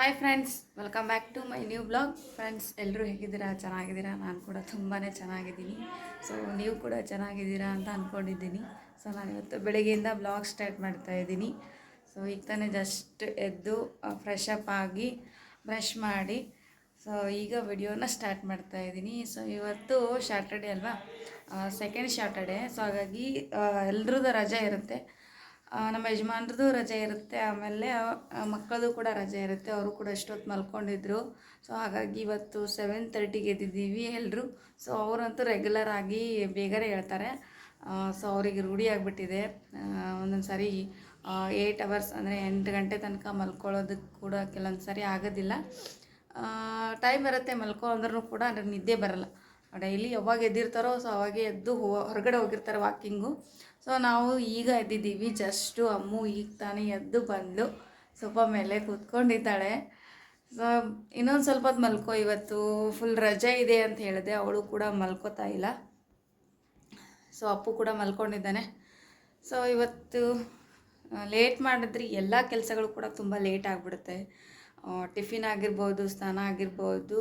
Hi friends welcome back to my new blog friends ಎಲ್ಲರೂ ಹೇಗಿದ್ದೀರಾ? ಚೆನ್ನಾಗಿದ್ದೀರಾ? ನಾನು ಕೂಡ ತುಂಬಾ ಚೆನ್ನಾಗಿದ್ದೀನಿ. ಸೊ ನೀವು ಕೂಡ ಚೆನ್ನಾಗಿದ್ದೀರಾ ಅಂತ ಅಂದ್ಕೊಂಡಿದ್ದೀನಿ ಸೊ ನಾನು ಇವತ್ತು ಬೆಳಗ್ಗೆಯಿಂದ ಬ್ಲಾಗ್ ಸ್ಟಾರ್ಟ್ ಮಾಡ್ತಾ ಇದ್ದೀನಿ. ಸೊ ಈಗ ತಾನೇ ಜಸ್ಟ್ ಎದ್ದು ಫ್ರೆಶ್ ಅಪ್ ಆಗಿ ಬ್ರಷ್ ಮಾಡಿ ಸೊ ಈಗ ವಿಡಿಯೋನ ಸ್ಟಾರ್ಟ್ ಮಾಡ್ತಾ ಇದ್ದೀನಿ. ಸೊ ಇವತ್ತು ಸ್ಯಾಟರ್ಡೆ ಅಲ್ವಾ? ಸೆಕೆಂಡ್ ಸ್ಯಾಟರ್ಡೆ ಸೊ ಹಾಗಾಗಿ ಎಲ್ರದ್ದು ರಜೆ ಇರುತ್ತೆ. ನಮ್ಮ ಯಜಮಾನ್ರದ್ದು ರಜೆ ಇರುತ್ತೆ. ಆಮೇಲೆ ಮಕ್ಕಳದು ಕೂಡ ರಜೆ ಇರುತ್ತೆ. ಅವರು ಕೂಡ ಎಷ್ಟೊತ್ತು ಮಲ್ಕೊಂಡಿದ್ರು. ಸೊ ಹಾಗಾಗಿ ಇವತ್ತು ಸೆವೆನ್ ತರ್ಟಿಗೆ ಎದ್ದಿದ್ದೀವಿ ಎಲ್ಲರೂ ಸೊ ಅವರಂತೂ ರೆಗ್ಯುಲರ್ ಆಗಿ ಬೇಗನೆ ಹೇಳ್ತಾರೆ. ಸೊ ಅವರಿಗೆ ರೂಢಿ ಆಗಿಬಿಟ್ಟಿದೆ. ಒಂದೊಂದು ಸಾರಿ ಏಯ್ಟ್ ಅವರ್ಸ್ ಅಂದರೆ ಎಂಟು ಗಂಟೆ ತನಕ ಮಲ್ಕೊಳ್ಳೋದಕ್ಕೆ ಕೂಡ ಕೆಲವೊಂದು ಸಾರಿ ಆಗೋದಿಲ್ಲ. ಟೈಮ್ ಇರುತ್ತೆ ಮಲ್ಕೊ ಅಂದ್ರೂ ಕೂಡ, ಅಂದ್ರೆ ನಿದ್ದೆ ಬರಲ್ಲ. ಡೈಲಿ ಯಾವಾಗ ಎದ್ದಿರ್ತಾರೋ ಸೊ ಅವಾಗೆ ಎದ್ದು ಹೊರಗಡೆ ಹೋಗಿರ್ತಾರೆ ವಾಕಿಂಗು ಸೊ ನಾವು ಈಗ ಎದ್ದಿದ್ದೀವಿ. ಜಸ್ಟು ಅಮ್ಮು ಈಗ ತಾನೇ ಎದ್ದು ಬಂದು ಸ್ವಲ್ಪ ಮೇಲೆ ಕೂತ್ಕೊಂಡಿದ್ದಾಳೆ. ಸೊ ಇನ್ನೊಂದು ಸ್ವಲ್ಪ ಮಲ್ಕೋ. ಇವತ್ತು ಫುಲ್ ರಜೆ ಇದೆ ಅಂತ ಹೇಳಿದೆ. ಅವಳು ಕೂಡ ಮಲ್ಕೋತಾ ಇಲ್ಲ. ಸೊ ಅಪ್ಪು ಕೂಡ ಮಲ್ಕೊಂಡಿದ್ದಾನೆ. ಸೊ ಇವತ್ತು ಲೇಟ್ ಮಾಡಿದ್ರೆ ಎಲ್ಲ ಕೆಲಸಗಳು ಕೂಡ ತುಂಬ ಲೇಟ್ ಆಗಿಬಿಡುತ್ತೆ. ಟಿಫಿನ್ ಆಗಿರ್ಬೋದು, ಸ್ನಾನ ಆಗಿರ್ಬೋದು.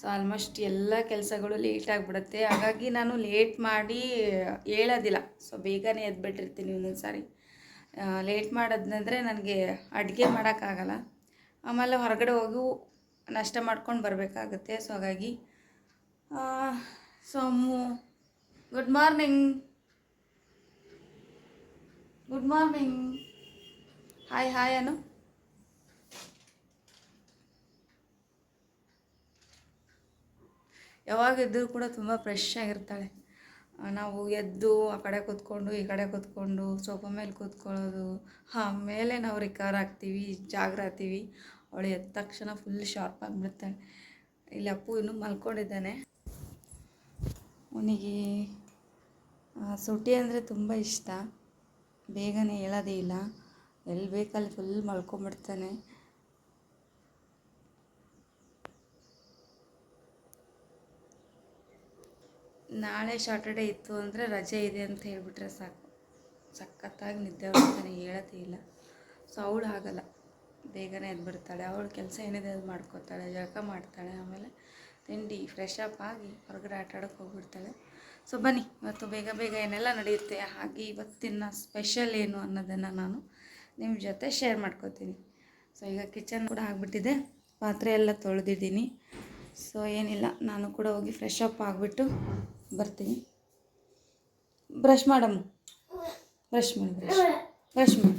ಸೊ ಆಲ್ಮೋಸ್ಟ್ ಎಲ್ಲ ಕೆಲಸಗಳು ಲೇಟ್ ಆಗಿಬಿಡುತ್ತೆ. ಹಾಗಾಗಿ ನಾನು ಲೇಟ್ ಮಾಡಿ ಹೇಳೋದಿಲ್ಲ. ಸೊ ಬೇಗನೆ ಎದ್ಬಿಟ್ಟಿರ್ತೀನಿ ಒಂದೊಂದು ಸಾರಿ ಲೇಟ್ ಮಾಡೋದಂದರೆ ನನಗೆ ಅಡುಗೆ ಮಾಡೋಕ್ಕಾಗಲ್ಲ. ಆಮೇಲೆ ಹೊರಗಡೆ ಹೋಗಿ ನಷ್ಟ ಮಾಡ್ಕೊಂಡು ಬರಬೇಕಾಗುತ್ತೆ. ಸೊ ಹಾಗಾಗಿ so Ammu good morning good morning hi hi Anu. ಯಾವಾಗ ಇದ್ದರೂ ಕೂಡ ತುಂಬ ಫ್ರೆಶ್ ಆಗಿರ್ತಾಳೆ. ನಾವು ಎದ್ದು ಆ ಕಡೆ ಕೂತ್ಕೊಂಡು ಈ ಕಡೆ ಕೂತ್ಕೊಂಡು ಸೋಫಾ ಮೇಲೆ ಕೂತ್ಕೊಳ್ಳೋದು ಆಮೇಲೆ ನಾವು ರಿಕವರ್ ಆಗ್ತೀವಿ ಜಾಗ್ರ ಆಗ್ತೀವಿ ಅವಳು ಎದ್ದ ತಕ್ಷಣ ಫುಲ್ ಶಾರ್ಪ್ ಆಗಿಬಿಡ್ತಾಳೆ ಇಲ್ಲಿ ಅಪ್ಪು ಇನ್ನೂ ಮಲ್ಕೊಂಡಿದ್ದಾನೆ. ಅವನಿಗೆ ಸುಟಿ ಅಂದರೆ ತುಂಬ ಇಷ್ಟ. ಬೇಗನೆ ಹೇಳೋದೇ ಇಲ್ಲ. ಎಲ್ಲಿ ಬೇಕಲ್ಲಿ ಫುಲ್ ಮಲ್ಕೊಂಬಿಡ್ತಾನೆ ನಾಳೆ ಸಾಟರ್ಡೆ ಇತ್ತು ಅಂದರೆ ರಜೆ ಇದೆ ಅಂತ ಹೇಳಿಬಿಟ್ರೆ ಸಾಕು. ಸಖತ್ತಾಗಿ ನಿದ್ದೆ ಬರ್ತಾನೆ ಹೇಳೋದೇ ಇಲ್ಲ. ಸೊ ಅವಳು ಆಗಲ್ಲ. ಬೇಗನೆ ಎದ್ಬಿಡ್ತಾಳೆ. ಅವಳು ಕೆಲಸ ಏನಿದೆ ಅದು ಮಾಡ್ಕೋತಾಳೆ, ಜಳಕ ಮಾಡ್ತಾಳೆ, ಆಮೇಲೆ ತಿಂಡಿ ಫ್ರೆಶ್ ಅಪ್ ಆಗಿ ಹೊರಗಡೆ ಆಟ ಆಡೋಕ್ಕೆ ಹೋಗ್ಬಿಡ್ತಾಳೆ. ಸೊ ಬನ್ನಿ, ಇವತ್ತು ಬೇಗ ಬೇಗ ಏನೆಲ್ಲ ನಡೆಯುತ್ತೆ, ಹಾಗೆ ಇವತ್ತಿನ ಸ್ಪೆಷಲ್ ಏನು ಅನ್ನೋದನ್ನು ನಾನು ನಿಮ್ಮ ಜೊತೆ ಶೇರ್ ಮಾಡ್ಕೋತೀನಿ. ಸೊ ಈಗ ಕಿಚನ್ ಕೂಡ ಆಗಿಬಿಟ್ಟಿದೆ. ಪಾತ್ರೆ ಎಲ್ಲ ತೊಳೆದಿದ್ದೀನಿ. ಸೊ ಏನಿಲ್ಲ, ನಾನು ಕೂಡ ಹೋಗಿ ಫ್ರೆಶ್ ಅಪ್ ಆಗಿಬಿಟ್ಟು ಬರ್ತೀನಿ. ಬ್ರಷ್ ಮಾಡಮ್ಮ ಬ್ರಷ್ ಮಾಡಿ ಬ್ರಷ್ ಬ್ರಷ್ ಮಾಡಿ.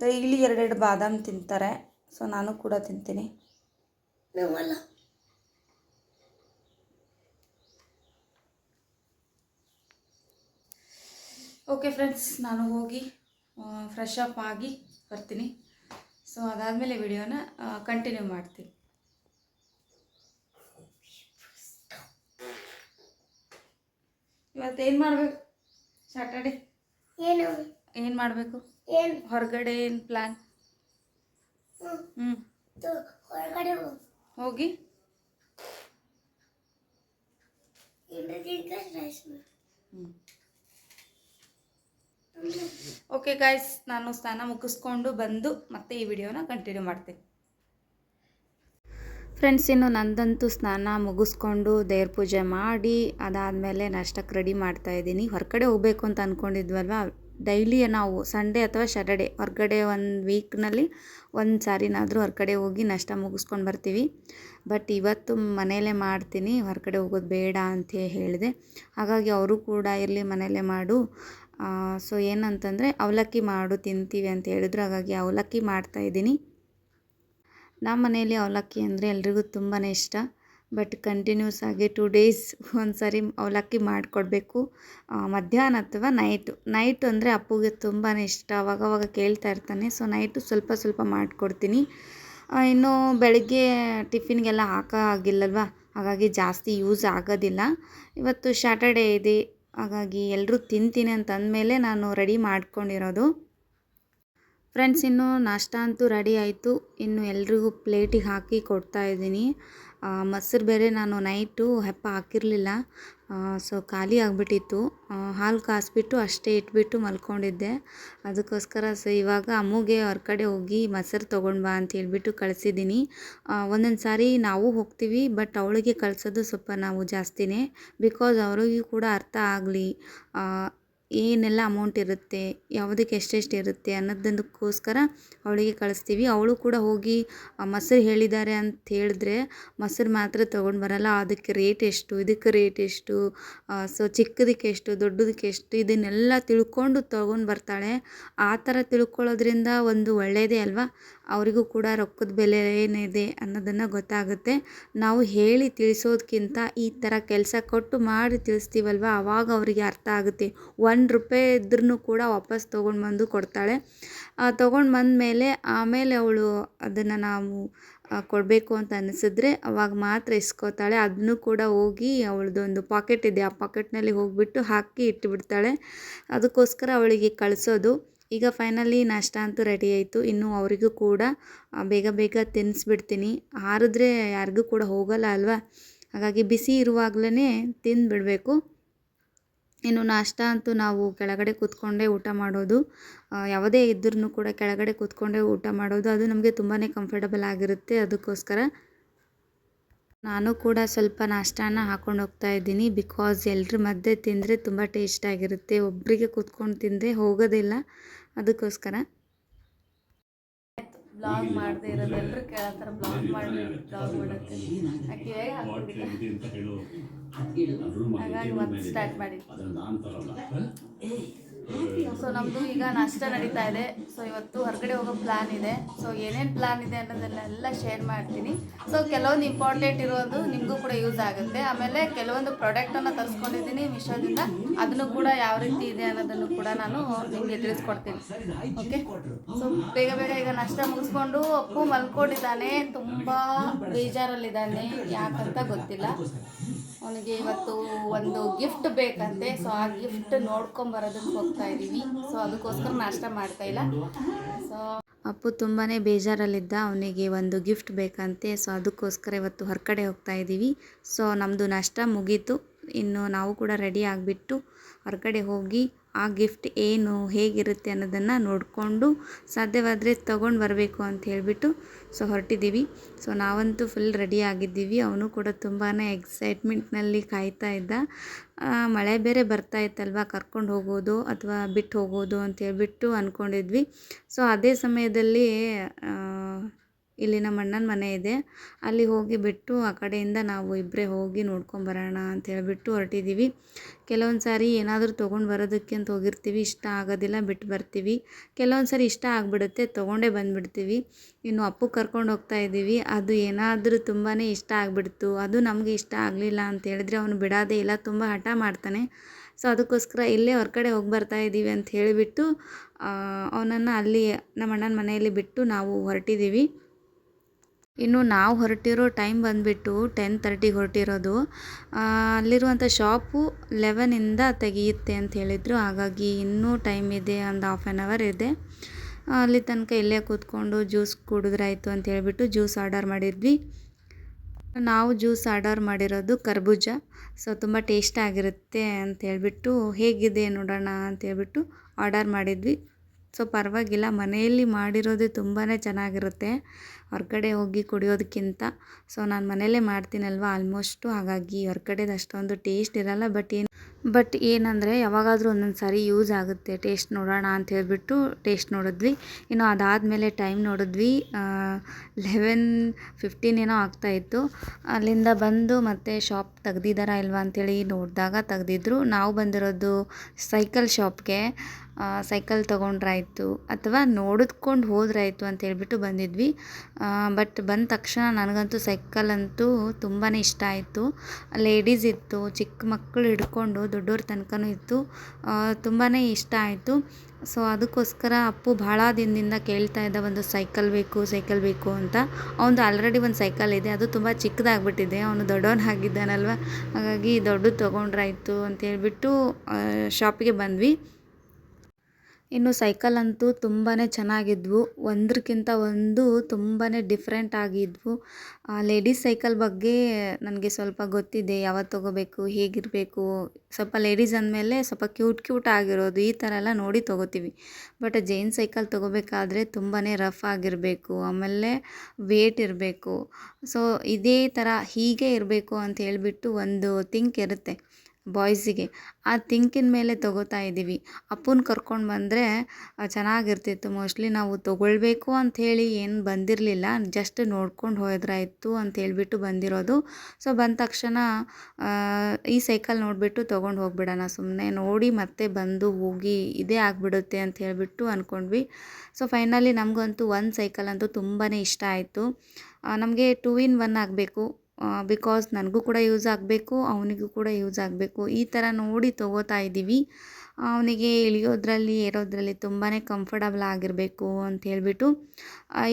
ಡೈಲಿ ಎರಡೆರಡು ಬಾದಾಮ್ ತಿಂತಾರೆ ಸೊ ನಾನು ಕೂಡ ತಿಂತೀನಿ. ಓಕೆ ಫ್ರೆಂಡ್ಸ್ ನಾನು ಹೋಗಿ ಫ್ರೆಶ್ ಅಪ್ ಆಗಿ ಬರ್ತೀನಿ. ಸೊ ಅದಾದಮೇಲೆ ವಿಡಿಯೋನ ಕಂಟಿನ್ಯೂ ಮಾಡ್ತೀನಿ. ಇವತ್ತು ಏನು ಮಾಡಬೇಕು? ಸ್ಯಾಟರ್ಡೆ ಏನು? ಏನು ಮಾಡಬೇಕು? ಏನು? ಹೊರಗಡೆ ಏನು ಪ್ಲ್ಯಾನ್ ಹ್ಞೂ ಹೊರಗಡೆ ಹೋಗಿ. ಓಕೆ ಗಾಯ್ಸ್ ನಾನು ಸ್ನಾನ ಮುಗಿಸ್ಕೊಂಡು ಬಂದು ಮತ್ತೆ ಈ ವಿಡಿಯೋನ ಕಂಟಿನ್ಯೂ ಮಾಡ್ತೀನಿ. ಫ್ರೆಂಡ್ಸ್ ಇನ್ನು ನಂದಂತೂ ಸ್ನಾನ ಮುಗಿಸ್ಕೊಂಡು ದೇವ್ರ ಪೂಜೆ ಮಾಡಿ, ಅದಾದಮೇಲೆ ನಾಷ್ಟಕ್ಕೆ ರೆಡಿ ಮಾಡ್ತಾ ಇದ್ದೀನಿ. ಹೊರಗಡೆ ಹೋಗಬೇಕು ಅಂತ ಅಂದ್ಕೊಂಡಿದ್ವಲ್ವ ಡೈಲಿ ನಾವು ಸಂಡೇ ಅಥವಾ ಸ್ಯಾಟರ್ಡೆ ಹೊರಗಡೆ ಒಂದು ವೀಕ್ನಲ್ಲಿ ಒಂದು ಸಾರಿನಾದರೂ ಹೊರಗಡೆ ಹೋಗಿ ನಷ್ಟ ಮುಗಿಸ್ಕೊಂಡು ಬರ್ತೀವಿ. ಬಟ್ ಇವತ್ತು ಮನೆಯಲ್ಲೇ ಮಾಡ್ತೀನಿ, ಹೊರಗಡೆ ಹೋಗೋದು ಬೇಡ ಅಂತ ಹೇಳಿದೆ. ಹಾಗಾಗಿ ಅವರು ಕೂಡ ಇರಲಿ ಮನೆಯಲ್ಲೇ ಮಾಡು. ಸೊ ಏನಂತಂದರೆ ಅವಲಕ್ಕಿ ಮಾಡು ತಿಂತೀವಿ ಅಂತ ಹೇಳಿದ್ರು. ಹಾಗಾಗಿ ಅವಲಕ್ಕಿ ಮಾಡ್ತಾಯಿದ್ದೀನಿ ನಮ್ಮ ಮನೆಯಲ್ಲಿ ಅವಲಕ್ಕಿ ಅಂದರೆ ಎಲ್ರಿಗೂ ತುಂಬಾ ಇಷ್ಟ. ಬಟ್ ಕಂಟಿನ್ಯೂಸ್ ಆಗಿ ಟೂ ಡೇಸ್ ಒಂದು ಅವಲಕ್ಕಿ ಮಾಡಿಕೊಡ್ಬೇಕು. ಮಧ್ಯಾಹ್ನ ಅಥವಾ ನೈಟು. ನೈಟ್ ಅಂದರೆ ಅಪ್ಪುಗೆ ತುಂಬಾ ಇಷ್ಟ. ಅವಾಗವಾಗ ಕೇಳ್ತಾ ಇರ್ತಾನೆ. ಸೊ, ನೈಟು ಸ್ವಲ್ಪ ಸ್ವಲ್ಪ ಮಾಡಿಕೊಡ್ತೀನಿ. ಇನ್ನು ಬೆಳಗ್ಗೆ ಟಿಫಿನ್ಗೆಲ್ಲ ಹಾಕೋ ಆಗಿಲ್ಲಲ್ವಾ ಹಾಗಾಗಿ ಜಾಸ್ತಿ ಯೂಸ್ ಆಗೋದಿಲ್ಲ. ಇವತ್ತು ಸ್ಯಾಟರ್ಡೇ ಇದೆ. ಹಾಗಾಗಿ ಎಲ್ಲರೂ ತಿಂತೀನಿ ಅಂತ ಅಂದಮೇಲೆ ನಾನು ರೆಡಿ ಮಾಡ್ಕೊಂಡಿರೋದು. ಫ್ರೆಂಡ್ಸ್ ಇನ್ನು ನಾಷ್ಟ ಅಂತೂ ರೆಡಿ ಆಯಿತು. ಇನ್ನು ಎಲ್ರಿಗೂ ಪ್ಲೇಟಿಗೆ ಹಾಕಿ ಕೊಡ್ತಾ ಇದ್ದೀನಿ. ಮೊಸರು ಬೇರೆ ನಾನು ನೈಟು ಹೆಪ್ಪ ಹಾಕಿರಲಿಲ್ಲ. ಸೊ ಖಾಲಿ ಆಗಿಬಿಟ್ಟಿತ್ತು. ಹಾಲು ಕಾಸ್ಬಿಟ್ಟು ಅಷ್ಟೇ ಇಟ್ಬಿಟ್ಟು ಮಲ್ಕೊಂಡಿದ್ದೆ. ಅದಕ್ಕೋಸ್ಕರ ಸೊ ಇವಾಗ ಅಮ್ಮಗೆ ಹೊರ್ಗಡೆ ಹೋಗಿ ಮೊಸರು ತೊಗೊಂಡು ಬಾ ಅಂತ ಹೇಳ್ಬಿಟ್ಟು ಕಳಿಸಿದ್ದೀನಿ. ಒಂದೊಂದು ಸಾರಿ ನಾವು ಹೋಗ್ತೀವಿ ಬಟ್ ಅವಳಿಗೆ ಕಳಿಸೋದು ಸ್ವಲ್ಪ ನಾವು ಜಾಸ್ತಿನೇ. ಬಿಕಾಸ್ ಅವ್ರಿಗೂ ಕೂಡ ಅರ್ಥ ಆಗಲಿ. ಏನೆಲ್ಲ ಅಮೌಂಟ್ ಇರುತ್ತೆ, ಯಾವುದಕ್ಕೆ ಎಷ್ಟೆಷ್ಟು ಇರುತ್ತೆ ಅನ್ನೋದಕ್ಕೋಸ್ಕರ ಅವಳಿಗೆ ಕಳಿಸ್ತೀವಿ. ಅವಳು ಕೂಡ ಹೋಗಿ ಮೊಸರು ಹೇಳಿದ್ದಾರೆ ಅಂತ ಹೇಳಿದ್ರೆ ಮೊಸರು ಮಾತ್ರ ತೊಗೊಂಡು ಬರಲ್ಲ. ಅದಕ್ಕೆ ರೇಟ್ ಎಷ್ಟು, ಇದಕ್ಕೆ ರೇಟ್ ಎಷ್ಟು ಸೊ ಚಿಕ್ಕದಕ್ಕೆ ಎಷ್ಟು, ದೊಡ್ಡದಕ್ಕೆ ಎಷ್ಟು, ಇದನ್ನೆಲ್ಲ ತಿಳ್ಕೊಂಡು ತೊಗೊಂಡು ಬರ್ತಾಳೆ. ಆ ಥರ ತಿಳ್ಕೊಳ್ಳೋದ್ರಿಂದ ಒಂದು ಒಳ್ಳೆಯದೇ ಅಲ್ವಾ? ಅವರಿಗೂ ಕೂಡ ರೊಕ್ಕದ ಬೆಲೆ ಏನಿದೆ ಅನ್ನೋದನ್ನು ಗೊತ್ತಾಗುತ್ತೆ. ನಾವು ಹೇಳಿ ತಿಳಿಸೋದಕ್ಕಿಂತ ಈ ಥರ ಕೆಲಸ ಕೊಟ್ಟು ಮಾಡಿ ತಿಳಿಸ್ತೀವಲ್ವ? ಆವಾಗ ಅವರಿಗೆ ಅರ್ಥ ಆಗುತ್ತೆ. ಒಂದು ರೂಪಾಯಿ ಇದ್ರೂ ಕೂಡ ವಾಪಸ್ ತೊಗೊಂಡು ಬಂದು ಕೊಡ್ತಾಳೆ. ತೊಗೊಂಡು ಬಂದಮೇಲೆ ಆಮೇಲೆ ಅವಳು ಅದನ್ನು ನಾವು ಕೊಡಬೇಕು ಅಂತ ಅನ್ನಿಸಿದ್ರೆ ಅವಾಗ ಮಾತ್ರ ಇಸ್ಕೋತಾಳೆ. ಅದನ್ನು ಕೂಡ ಹೋಗಿ ಅವಳದೊಂದು ಪಾಕೆಟ್ ಇದೆ, ಆ ಪಾಕೆಟ್ನಲ್ಲಿ ಹೋಗಿಬಿಟ್ಟು ಹಾಕಿ ಇಟ್ಟುಬಿಡ್ತಾಳೆ ಅದಕ್ಕೋಸ್ಕರ ಅವಳಿಗೆ ಕಳಿಸೋದು. ಈಗ ಫೈನಲಿ ನಾಷ್ಟ ಅಂತೂ ರೆಡಿ ಆಯಿತು. ಇನ್ನು ಅವರಿಗೂ ಕೂಡ ಬೇಗ ಬೇಗ ತಿನ್ನಿಸ್ಬಿಡ್ತೀನಿ ಹಾರಿದ್ರೆ ಯಾರಿಗೂ ಕೂಡ ಹೋಗಲ್ಲ ಅಲ್ವಾ? ಹಾಗಾಗಿ ಬಿಸಿ ಇರುವಾಗಲೇ ತಿಂದುಬಿಡಬೇಕು. ಇನ್ನು ನಾಷ್ಟ ಅಂತೂ ನಾವು ಕೆಳಗಡೆ ಕೂತ್ಕೊಂಡೇ ಊಟ ಮಾಡೋದು. ಯಾವುದೇ ಇದ್ರೂ ಕೂಡ ಕೆಳಗಡೆ ಕೂತ್ಕೊಂಡೇ ಊಟ ಮಾಡೋದು. ಅದು ನಮಗೆ ತುಂಬಾ ಕಂಫರ್ಟಬಲ್ ಆಗಿರುತ್ತೆ. ಅದಕ್ಕೋಸ್ಕರ ನಾನು ಕೂಡ ಸ್ವಲ್ಪ ನಾಷ್ಟಾನ ಹಾಕೊಂಡು ಹೋಗ್ತಾ ಇದ್ದೀನಿ. ಬಿಕಾಸ್ ಎಲ್ಲರ ಮಧ್ಯೆ ತಿಂದರೆ ತುಂಬ ಟೇಸ್ಟ್ ಆಗಿರುತ್ತೆ. ಒಬ್ಬರಿಗೆ ಕೂತ್ಕೊಂಡು ತಿಂದರೆ ಹೋಗೋದಿಲ್ಲ. ಅದಕ್ಕೋಸ್ಕರ ಬ್ಲಾಗ್ ಮಾಡದೆ ಇರೋದು ಎಲ್ಲರೂ ಕೇಳತ್ತಾರ ಬ್ಲಾಗ್ ಮಾಡಿ ಬ್ಲಾಗ್ ಮಾಡಕ್ಕೆ. ಆಕೆ ಹಾಗಾಗಿ ಮತ್ತೆ ಸ್ಟಾರ್ಟ್ ಮಾಡಿದ್ವಿ ಸೊ ನಮ್ಮದು ಈಗ ನಾಷ್ಟ ನಡೀತಾ ಇದೆ. ಸೊ ಇವತ್ತು ಹೊರಗಡೆ ಹೋಗೋ ಪ್ಲ್ಯಾನ್ ಇದೆ. ಸೊ ಏನೇನು ಪ್ಲ್ಯಾನ್ ಇದೆ ಅನ್ನೋದನ್ನೆಲ್ಲ ಶೇರ್ ಮಾಡ್ತೀನಿ. ಸೊ ಕೆಲವೊಂದು ಇಂಪಾರ್ಟೆಂಟ್ ಇರೋದು ನಿಮಗೂ ಕೂಡ ಯೂಸ್ ಆಗುತ್ತೆ. ಆಮೇಲೆ ಕೆಲವೊಂದು ಪ್ರಾಡಕ್ಟನ್ನು ತರಿಸ್ಕೊಂಡಿದ್ದೀನಿ ಮಿಶೋದಿಂದ ಅದನ್ನು ಕೂಡ ಯಾವ ರೀತಿ ಇದೆ ಅನ್ನೋದನ್ನು ಕೂಡ ನಾನು ನಿಮಗೆ ತಿಳಿಸ್ಕೊಡ್ತೀನಿ. ಓಕೆ ಸೊ ಬೇಗ ಬೇಗ ಈಗ ನಾಷ್ಟ ಮುಗಿಸ್ಕೊಂಡು ಅಪ್ಪು ಮಲ್ಕೊಂಡಿದ್ದಾನೆ. ತುಂಬ ಬೇಜಾರಲ್ಲಿದ್ದಾನೆ. ಯಾಕಂತ ಗೊತ್ತಿಲ್ಲ. ಅವನಿಗೆ ಇವತ್ತು ಒಂದು ಗಿಫ್ಟ್ ಬೇಕಂತೆ. ಸೊ ಆ ಗಿಫ್ಟ್ ನೋಡ್ಕೊಂಬರೋದಕ್ಕೆ ಹೋಗ್ತಾ ಇದ್ದೀವಿ ಸೊ ಅದಕ್ಕೋಸ್ಕರ ನಾಷ್ಟ ಮಾಡ್ತಾ ಇಲ್ಲ. ಸೊ ಅಪ್ಪು ತುಂಬಾ ಬೇಜಾರಲ್ಲಿದ್ದ ಅವನಿಗೆ ಒಂದು ಗಿಫ್ಟ್ ಬೇಕಂತೆ. ಸೊ ಅದಕ್ಕೋಸ್ಕರ ಇವತ್ತು ಹೊರಗಡೆ ಹೋಗ್ತಾ ಇದ್ದೀವಿ ಸೊ ನಮ್ಮದು ನಷ್ಟ ಮುಗೀತು. ಇನ್ನು ನಾವು ಕೂಡ ರೆಡಿ ಆಗಿಬಿಟ್ಟು ಹೊರಗಡೆ ಹೋಗಿ ಆ ಗಿಫ್ಟ್ ಏನು, ಹೇಗಿರುತ್ತೆ ಅನ್ನೋದನ್ನು ನೋಡಿಕೊಂಡು ಸಾಧ್ಯವಾದರೆ ತೊಗೊಂಡು ಬರಬೇಕು ಅಂತ ಹೇಳಿಬಿಟ್ಟು ಸೊ ಹೊರಟಿದ್ದೀವಿ. ಸೊ ನಾವಂತೂ ಫುಲ್ ರೆಡಿ ಆಗಿದ್ದೀವಿ. ಅವನು ಕೂಡ ತುಂಬಾ ಎಕ್ಸೈಟ್ಮೆಂಟ್ನಲ್ಲಿ ಕಾಯ್ತಾ ಇದ್ದ. ಮಳೆ ಬೇರೆ ಬರ್ತಾ ಇತ್ತಲ್ವ? ಕರ್ಕೊಂಡು ಹೋಗೋದು ಅಥವಾ ಬಿಟ್ಟು ಹೋಗೋದು ಅಂತ ಹೇಳಿಬಿಟ್ಟು ಅಂದ್ಕೊಂಡಿದ್ವಿ ಸೊ ಅದೇ ಸಮಯದಲ್ಲಿ ಇಲ್ಲಿ ನಮ್ಮ ಅಣ್ಣನ ಮನೆ ಇದೆ. ಅಲ್ಲಿ ಹೋಗಿ ಬಿಟ್ಟು ಆ ಕಡೆಯಿಂದ ನಾವು ಇಬ್ಬರೇ ಹೋಗಿ ನೋಡ್ಕೊಂಬರೋಣ ಅಂತ ಹೇಳಿಬಿಟ್ಟು ಹೊರಟಿದ್ದೀವಿ ಕೆಲವೊಂದು ಸಾರಿ ಏನಾದರೂ ತೊಗೊಂಡು ಬರೋದಕ್ಕೆ ಅಂತ ಹೋಗಿರ್ತೀವಿ. ಇಷ್ಟ ಆಗೋದಿಲ್ಲ ಬಿಟ್ಟು ಬರ್ತೀವಿ. ಕೆಲವೊಂದು ಸಾರಿ ಇಷ್ಟ ಆಗಿಬಿಡುತ್ತೆ, ತೊಗೊಂಡೇ ಬಂದುಬಿಡ್ತೀವಿ. ಇನ್ನು ಅಪ್ಪು ಕರ್ಕೊಂಡು ಹೋಗ್ತಾ ಇದ್ದೀವಿ ಅದು ಏನಾದರೂ ತುಂಬಾ ಇಷ್ಟ ಆಗಿಬಿಡ್ತು. ಅದು ನಮಗೆ ಇಷ್ಟ ಆಗಲಿಲ್ಲ ಅಂತ ಹೇಳಿದ್ರೆ ಅವನು ಬಿಡೋದೇ ಇಲ್ಲ, ತುಂಬ ಹಠ ಮಾಡ್ತಾನೆ. ಸೊ, ಅದಕ್ಕೋಸ್ಕರ ಇಲ್ಲೇ ಹೊರಗಡೆ ಹೋಗಿ ಬರ್ತಾ ಇದ್ದೀವಿ ಅಂತ ಹೇಳಿಬಿಟ್ಟು ಅವನನ್ನು ಅಲ್ಲಿ ನಮ್ಮ ಅಣ್ಣನ ಮನೆಯಲ್ಲಿ ಬಿಟ್ಟು ನಾವು ಹೊರಟಿದ್ದೀವಿ ಇನ್ನು ನಾವು ಹೊರಟಿರೋ ಟೈಮ್ ಬಂದುಬಿಟ್ಟು ಟೆನ್ ತರ್ಟಿಗೆ ಹೊರಟಿರೋದು ಅಲ್ಲಿರುವಂಥ ಶಾಪು ಲೆವೆನಿಂದ ತೆಗೆಯುತ್ತೆ ಅಂತ ಹೇಳಿದರು. ಹಾಗಾಗಿ ಇನ್ನೂ ಟೈಮ್ ಇದೆ, ಒಂದು ಹಾಫ್ ಆ್ಯನ್ ಅವರ್ ಇದೆ. ಅಲ್ಲಿ ತನಕ ಇಲ್ಲೇ ಕೂತ್ಕೊಂಡು ಜ್ಯೂಸ್ ಕುಡಿದ್ರಾಯ್ತು ಅಂತ ಹೇಳಿಬಿಟ್ಟು ಜ್ಯೂಸ್ ಆರ್ಡರ್ ಮಾಡಿದ್ವಿ. ನಾವು ಜ್ಯೂಸ್ ಆರ್ಡರ್ ಮಾಡಿರೋದು ಕರ್ಬೂಜ. ಸೊ, ತುಂಬ ಟೇಸ್ಟ್ ಆಗಿರುತ್ತೆ ಅಂತ ಹೇಳಿಬಿಟ್ಟು, ಹೇಗಿದೆ ನೋಡೋಣ ಅಂತ ಹೇಳಿಬಿಟ್ಟು ಆರ್ಡರ್ ಮಾಡಿದ್ವಿ. ಸೊ ಪರವಾಗಿಲ್ಲ, ಮನೆಯಲ್ಲಿ ಮಾಡಿರೋದೇ ತುಂಬಾ ಚೆನ್ನಾಗಿರುತ್ತೆ. ಹೊರಗಡೆ ಹೋಗಿ ಕುಡಿಯೋದಕ್ಕಿಂತ ಸೊ ನಾನು ಮನೆಯಲ್ಲೇ ಮಾಡ್ತೀನಲ್ವ? ಆಲ್ಮೋಸ್ಟು ಹಾಗಾಗಿ ಹೊರಗಡೆದು ಅಷ್ಟೊಂದು ಟೇಸ್ಟ್ ಇರಲ್ಲ. ಬಟ್ ಏನು, ಬಟ್ ಏನಂದರೆ ಯಾವಾಗಾದರೂ ಒಂದೊಂದು ಸಾರಿ ಯೂಸ್ ಆಗುತ್ತೆ. ಟೇಸ್ಟ್ ನೋಡೋಣ ಅಂತ ಹೇಳಿಬಿಟ್ಟು ಟೇಸ್ಟ್ ನೋಡಿದ್ವಿ. ಇನ್ನು ಅದಾದಮೇಲೆ ಟೈಮ್ ನೋಡಿದ್ವಿ. ಲೆವೆನ್ ಫಿಫ್ಟೀನ್ ಏನೋ ಆಗ್ತಾಯಿತ್ತು ಅಲ್ಲಿಂದ ಬಂದು ಮತ್ತೆ ಶಾಪ್ ತೆಗ್ದಿದ್ದಾರಾ ಇಲ್ವಾ ಅಂಥೇಳಿ ನೋಡಿದಾಗ ತೆಗ್ದಿದ್ರು. ನಾವು ಬಂದಿರೋದು ಸೈಕಲ್ ಶಾಪ್ಗೆ. ಸೈಕಲ್ ತೊಗೊಂಡ್ರಾಯ್ತು ಅಥವಾ ನೋಡಿದ್ಕೊಂಡು ಹೋದ್ರಾಯ್ತು ಅಂತ ಹೇಳ್ಬಿಟ್ಟು ಬಂದಿದ್ವಿ. ಬಟ್ ಬಂದ ತಕ್ಷಣ ನನಗಂತೂ ಸೈಕಲ್ ಅಂತೂ ತುಂಬಾ ಇಷ್ಟ ಆಯಿತು. ಲೇಡೀಸ್ ಇತ್ತು, ಚಿಕ್ಕ ಮಕ್ಕಳು ಹಿಡ್ಕೊಂಡು ದೊಡ್ಡವ್ರ ತನಕನೂ ಇತ್ತು. ತುಂಬಾ ಇಷ್ಟ ಆಯಿತು. ಸೊ, ಅದಕ್ಕೋಸ್ಕರ ಅಪ್ಪು ಭಾಳ ದಿನದಿಂದ ಕೇಳ್ತಾ ಇದ್ದ ಒಂದು ಸೈಕಲ್ ಬೇಕು ಸೈಕಲ್ ಬೇಕು ಅಂತ. ಅವನದು ಆಲ್ರೆಡಿ ಒಂದು ಸೈಕಲ್ ಇದೆ, ಅದು ತುಂಬ ಚಿಕ್ಕದಾಗ್ಬಿಟ್ಟಿದೆ. ಅವನು ದೊಡ್ಡವನಾಗಿದ್ದಾನಲ್ವ? ಹಾಗಾಗಿ ದೊಡ್ಡದು ತೊಗೊಂಡ್ರಾಯ್ತು ಅಂತ ಹೇಳ್ಬಿಟ್ಟು ಶಾಪಿಗೆ ಬಂದ್ವಿ. ಇನ್ನು ಸೈಕಲ್ ಅಂತೂ ತುಂಬಾ ಚೆನ್ನಾಗಿದ್ವು. ಒಂದ್ರಕ್ಕಿಂತ ಒಂದು ತುಂಬಾ ಡಿಫ್ರೆಂಟ್ ಆಗಿದ್ವು. ಲೇಡೀಸ್ ಸೈಕಲ್ ಬಗ್ಗೆ ನನಗೆ ಸ್ವಲ್ಪ ಗೊತ್ತಿದೆ. ಯಾವತ್ತು ತೊಗೋಬೇಕು, ಹೇಗಿರಬೇಕು? ಸ್ವಲ್ಪ ಲೇಡೀಸ್ ಅಂದಮೇಲೆ ಸ್ವಲ್ಪ ಕ್ಯೂಟ್ ಕ್ಯೂಟ್ ಆಗಿರೋದು. ಈ ಥರ ಎಲ್ಲ ನೋಡಿ ತೊಗೋತೀವಿ. ಬಟ್ ಜೈನ್ ಸೈಕಲ್ ತೊಗೋಬೇಕಾದ್ರೆ ತುಂಬಾ ರಫ್ ಆಗಿರಬೇಕು. ಆಮೇಲೆ ವೇಟ್ ಇರಬೇಕು. ಸೊ ಇದೇ ಥರ ಹೀಗೆ ಇರಬೇಕು ಅಂತ ಹೇಳಿಬಿಟ್ಟು ಒಂದು ಥಿಂಕ್ ಇರುತ್ತೆ. ಬಾಯ್ಸಿಗೆ. ಆ ಥಿಂಕಿನ ಮೇಲೆ ತೊಗೋತಾ ಇದ್ದೀವಿ ಅಪ್ಪನ ಕರ್ಕೊಂಡು ಬಂದರೆ ಚೆನ್ನಾಗಿರ್ತಿತ್ತು. ಮೋಸ್ಟ್ಲಿ ನಾವು ತೊಗೊಳ್ಬೇಕು ಅಂಥೇಳಿ ಏನು ಬಂದಿರಲಿಲ್ಲ. ಜಸ್ಟ್ ನೋಡ್ಕೊಂಡು ಹೋದ್ರಾಯ್ತು ಅಂತ ಹೇಳಿಬಿಟ್ಟು ಬಂದಿರೋದು. ಸೊ, ಬಂದ ತಕ್ಷಣ ಈ ಸೈಕಲ್ ನೋಡಿಬಿಟ್ಟು ತೊಗೊಂಡು ಹೋಗ್ಬಿಡೋಣ. ಸುಮ್ಮನೆ ನೋಡಿ ಮತ್ತೆ ಬಂದು ಹೋಗಿ ಇದೇ ಆಗಿಬಿಡುತ್ತೆ ಅಂತ ಹೇಳಿಬಿಟ್ಟು ಅಂದ್ಕೊಂಡ್ವಿ ಸೊ, ಫೈನಲಿ ನಮಗಂತೂ ಒಂದು ಸೈಕಲ್ ಅಂತೂ ತುಂಬಾ ಇಷ್ಟ ಆಯಿತು. ನಮಗೆ ಟೂ ಇನ್ ಒನ್ ಆಗಬೇಕು. ಬಿಕಾಸ್ ನನಗೂ ಕೂಡ ಯೂಸ್ ಆಗಬೇಕು, ಅವನಿಗೂ ಕೂಡ ಯೂಸ್ ಆಗಬೇಕು. ಈ ಥರ ನೋಡಿ ತೊಗೋತಾ ಇದ್ದೀವಿ. ಅವನಿಗೆ ಇಳಿಯೋದ್ರಲ್ಲಿ, ಏರೋದ್ರಲ್ಲಿ ತುಂಬಾ ಕಂಫರ್ಟಬಲ್ ಆಗಿರಬೇಕು ಅಂತ ಹೇಳಿಬಿಟ್ಟು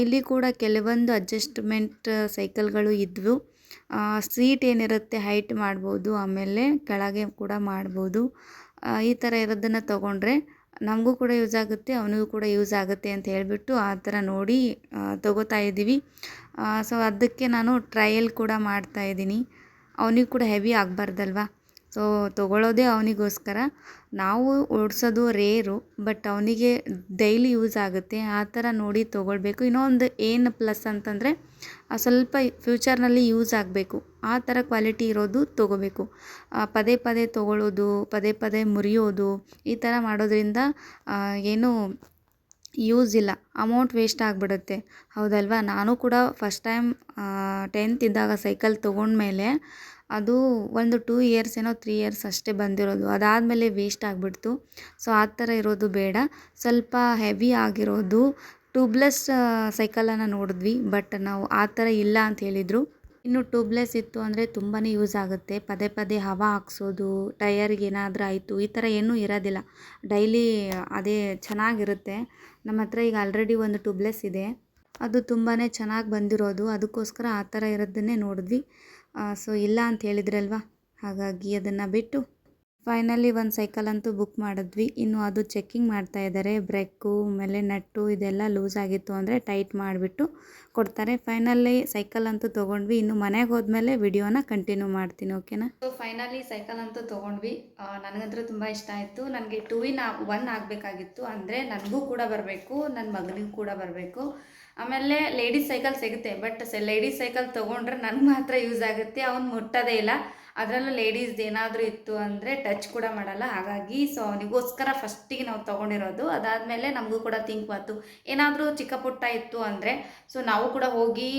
ಇಲ್ಲಿ ಕೂಡ ಕೆಲವೊಂದು ಅಡ್ಜಸ್ಟ್ಮೆಂಟ್ ಸೈಕಲ್ಗಳು ಇದ್ವು. ಸೀಟ್ ಏನಿರುತ್ತೆ ಹೈಟ್ ಮಾಡ್ಬೋದು, ಆಮೇಲೆ ಕೆಳಗೆ ಕೂಡ ಮಾಡ್ಬೋದು. ಈ ಥರ ಇರೋದನ್ನು ತೊಗೊಂಡ್ರೆ ನಮಗೂ ಕೂಡ ಯೂಸ್ ಆಗುತ್ತೆ, ಅವನಿಗೂ ಕೂಡ ಯೂಸ್ ಆಗುತ್ತೆ ಅಂತ ಹೇಳಿಬಿಟ್ಟು ಆ ಥರ ನೋಡಿ ತಗೋತಾ ಇದ್ದೀವಿ. ಸೊ ಅದಕ್ಕೆ ನಾನು ಟ್ರಯಲ್ ಕೂಡ ಮಾಡ್ತಾ ಇದ್ದೀನಿ. ಅವನಿಗೆ ಕೂಡ ಹೆವಿ ಆಗಬಾರ್ದಲ್ವಾ? ಸೊ ತೊಗೊಳ್ಳೋದೇ ಅವನಿಗೋಸ್ಕರ. ನಾವು ಓಡಿಸೋದು ರೇರು ಬಟ್ ಅವನಿಗೆ ಡೈಲಿ ಯೂಸ್ ಆಗುತ್ತೆ. ಆ ಥರ ನೋಡಿ ತೊಗೊಳ್ಬೇಕು. ಇನ್ನೊಂದು ಏನು ಪ್ಲಸ್ ಅಂತಂದರೆ ಸ್ವಲ್ಪ ಫ್ಯೂಚರ್ನಲ್ಲಿ ಯೂಸ್ ಆಗಬೇಕು. ಆ ಥರ ಕ್ವಾಲಿಟಿ ಇರೋದು ತೊಗೋಬೇಕು. ಪದೇ ಪದೇ ತೊಗೊಳ್ಳೋದು ಪದೇ ಪದೇ ಮುರಿಯೋದು, ಈ ಥರ ಮಾಡೋದ್ರಿಂದ ಏನು ಯೂಸ್ ಇಲ್ಲ. ಅಮೌಂಟ್ ವೇಸ್ಟ್ ಆಗಿಬಿಡುತ್ತೆ. ಹೌದಲ್ವಾ? ನಾನು ಕೂಡ ಫಸ್ಟ್ ಟೈಮ್ ಟೆಂತ್ ಇದ್ದಾಗ ಸೈಕಲ್ ತೊಗೊಂಡ್ಮೇಲೆ ಅದು ಒಂದು ಟೂ ಇಯರ್ಸ್ ಏನೋ ತ್ರೀ ಇಯರ್ಸ್ ಅಷ್ಟೇ ಬಂದಿರೋದು. ಅದಾದಮೇಲೆ ವೇಸ್ಟ್ ಆಗಿಬಿಡ್ತು. ಸೊ, ಆ ಥರ ಇರೋದು ಬೇಡ. ಸ್ವಲ್ಪ ಹೆವಿ ಆಗಿರೋದು ಟ್ಯೂಬ್ಲೆಸ್ ಸೈಕಲನ್ನು ನೋಡಿದ್ವಿ, ಬಟ್ ನಾವು ಆ ಥರ ಇಲ್ಲ ಅಂತ ಹೇಳಿದರು. ಇನ್ನು ಟ್ಯೂಬ್ಲೆಸ್ ಇತ್ತು ಅಂದರೆ ತುಂಬಾ ಯೂಸ್ ಆಗುತ್ತೆ. ಪದೇ ಪದೇ ಹವಾ ಹಾಕ್ಸೋದು, ಟಯರ್ಗೆ ಏನಾದರೂ ಆಯಿತು, ಈ ಥರ ಏನೂ ಇರೋದಿಲ್ಲ. ಡೈಲಿ ಅದೇ ಚೆನ್ನಾಗಿರುತ್ತೆ. ನಮ್ಮ ಹತ್ರ ಈಗ ಆಲ್ರೆಡಿ ಒಂದು ಟ್ಯೂಬ್ಲೆಸ್ ಇದೆ. ಅದು ತುಂಬಾ ಚೆನ್ನಾಗಿ ಬಂದಿರೋದು. ಅದಕ್ಕೋಸ್ಕರ ಆ ಥರ ಇರೋದನ್ನೇ ನೋಡಿದ್ವಿ. ಸೊ ಇಲ್ಲ ಅಂತ ಹೇಳಿದ್ರಲ್ವ? ಹಾಗಾಗಿ ಅದನ್ನು ಬಿಟ್ಟು ಫೈನಲಿ ಒಂದು ಸೈಕಲ್ ಅಂತೂ ಬುಕ್ ಮಾಡಿದ್ವಿ. ಇನ್ನು ಅದು ಚೆಕ್ಕಿಂಗ್ ಮಾಡ್ತಾ ಇದ್ದಾರೆ ಬ್ರೇಕು ಆಮೇಲೆ ನಟ್ಟು ಇದೆಲ್ಲ ಲೂಸ್ ಆಗಿತ್ತು ಅಂದರೆ ಟೈಟ್ ಮಾಡಿಬಿಟ್ಟು ಕೊಡ್ತಾರೆ. ಫೈನಲಿ ಸೈಕಲ್ ಅಂತೂ ತೊಗೊಂಡ್ವಿ. ಇನ್ನು ಮನೆಗೆ ಹೋದ್ಮೇಲೆ ವಿಡಿಯೋನ ಕಂಟಿನ್ಯೂ ಮಾಡ್ತೀನಿ ಓಕೆನಾ ಸೊ ಫೈನಲಿ ಸೈಕಲ್ ಅಂತೂ ತೊಗೊಂಡ್ವಿ. ನನಗಂತೂ ತುಂಬ ಇಷ್ಟ ಆಯಿತು. ನನಗೆ ಟೂ ಇನ್ ಒನ್ ಆಗಬೇಕಾಗಿತ್ತು. ಅಂದರೆ ನನಗೂ ಕೂಡ ಬರಬೇಕು ನನ್ನ ಮಗನಿಗೂ ಕೂಡ ಬರಬೇಕು. ಆಮೇಲೆ ಲೇಡೀಸ್ ಸೈಕಲ್ ಸಿಗುತ್ತೆ. ಬಟ್ ಲೇಡೀಸ್ ಸೈಕಲ್ ತೊಗೊಂಡ್ರೆ ನನಗೆ ಮಾತ್ರ ಯೂಸ್ ಆಗುತ್ತೆ. ಅವ್ನು ಮುಟ್ಟೋದೇ ಇಲ್ಲ. ಅದರಲ್ಲೂ ಲೇಡೀಸ್ದು ಏನಾದರೂ ಇತ್ತು ಅಂದರೆ ಟಚ್ ಕೂಡ ಮಾಡಲ್ಲ. ಹಾಗಾಗಿ ಸೊ ಅವನಿಗೋಸ್ಕರ ಫಸ್ಟಿಗೆ ನಾವು ತೊಗೊಂಡಿರೋದು. ಅದಾದಮೇಲೆ ನಮಗೂ ಕೂಡ ಥಿಂಕ್ ಬಂತು ಏನಾದರೂ ಚಿಕ್ಕ ಪುಟ್ಟ ಇತ್ತು ಅಂದರೆ ಸೊ ನಾವು ಕೂಡ ಹೋಗಿ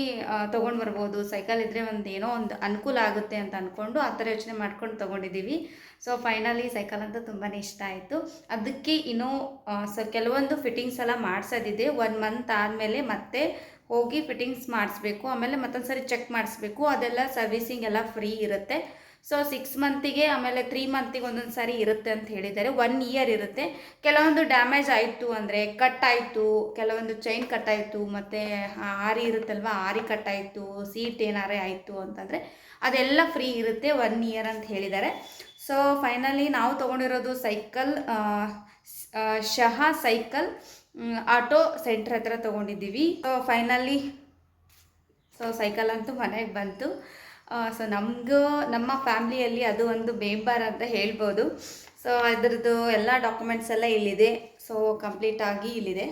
ತೊಗೊಂಡು ಬರ್ಬೋದು. ಸೈಕಲ್ ಇದ್ದರೆ ಒಂದು ಏನೋ ಒಂದು ಅನುಕೂಲ ಆಗುತ್ತೆ ಅಂತ ಅಂದ್ಕೊಂಡು ಆ ಥರ ಯೋಚನೆ ಮಾಡ್ಕೊಂಡು ತೊಗೊಂಡಿದ್ದೀವಿ. ಸೊ ಫೈನಲಿ ಸೈಕಲ್ ಅಂತ ತುಂಬಾ ಇಷ್ಟ ಆಯಿತು. ಅದಕ್ಕೆ ಇನ್ನೂ ಸೊ, ಕೆಲವೊಂದು ಫಿಟ್ಟಿಂಗ್ಸ್ ಎಲ್ಲ ಮಾಡಿಸೋದಿದೆ. ಒನ್ ಮಂತ್ ಆದಮೇಲೆ ಮತ್ತೆ ಹೋಗಿ ಫಿಟ್ಟಿಂಗ್ಸ್ ಮಾಡಿಸ್ಬೇಕು. ಆಮೇಲೆ ಮತ್ತೊಂದು ಸರಿ ಚೆಕ್ ಮಾಡಿಸ್ಬೇಕು. ಅದೆಲ್ಲ ಸರ್ವಿಸಿಂಗ್ ಎಲ್ಲ ಫ್ರೀ ಇರುತ್ತೆ. ಸೊ ಸಿಕ್ಸ್ ಮಂತಿಗೆ ಆಮೇಲೆ ತ್ರೀ ಮಂತಿಗೆ ಒಂದೊಂದು ಸಾರಿ ಇರುತ್ತೆ ಅಂತ ಹೇಳಿದ್ದಾರೆ. ಒನ್ ಇಯರ್ ಇರುತ್ತೆ. ಕೆಲವೊಂದು ಡ್ಯಾಮೇಜ್ ಆಯಿತು ಅಂದರೆ ಕಟ್ ಆಯಿತು ಕೆಲವೊಂದು ಚೈನ್ ಕಟ್ ಆಯಿತು ಮತ್ತು ಆರಿ ಇರುತ್ತಲ್ವ, ಆರಿ ಕಟ್ ಆಯಿತು ಸೀಟ್ ಏನಾರೇ ಆಯಿತು ಅಂತಂದರೆ ಅದೆಲ್ಲ ಫ್ರೀ ಇರುತ್ತೆ ಒನ್ ಇಯರ್ ಅಂತ ಹೇಳಿದ್ದಾರೆ. ಸೊ ಫೈನಲಿ ನಾವು ತೊಗೊಂಡಿರೋದು cycle Shah cycle auto centre ಹತ್ರ ತೊಗೊಂಡಿದ್ದೀವಿ. ಸೊ ಫೈನಲಿ ಸೊ ಸೈಕಲ್ ಅಂತೂ ಮನೆಗೆ ಬಂತು. ಸೊ ನಮಗೂ, ನಮ್ಮ ಫ್ಯಾಮ್ಲಿಯಲ್ಲಿ ಅದು ಒಂದು ಬೇಂಬಾರ್ ಅಂತ ಹೇಳ್ಬೋದು. ಸೊ ಅದರದ್ದು ಎಲ್ಲ ಡಾಕ್ಯುಮೆಂಟ್ಸ್ ಎಲ್ಲ ಇಲ್ಲಿದೆ. ಸೊ ಕಂಪ್ಲೀಟ್ ಆಗಿ ಇಲ್ಲಿದೆ.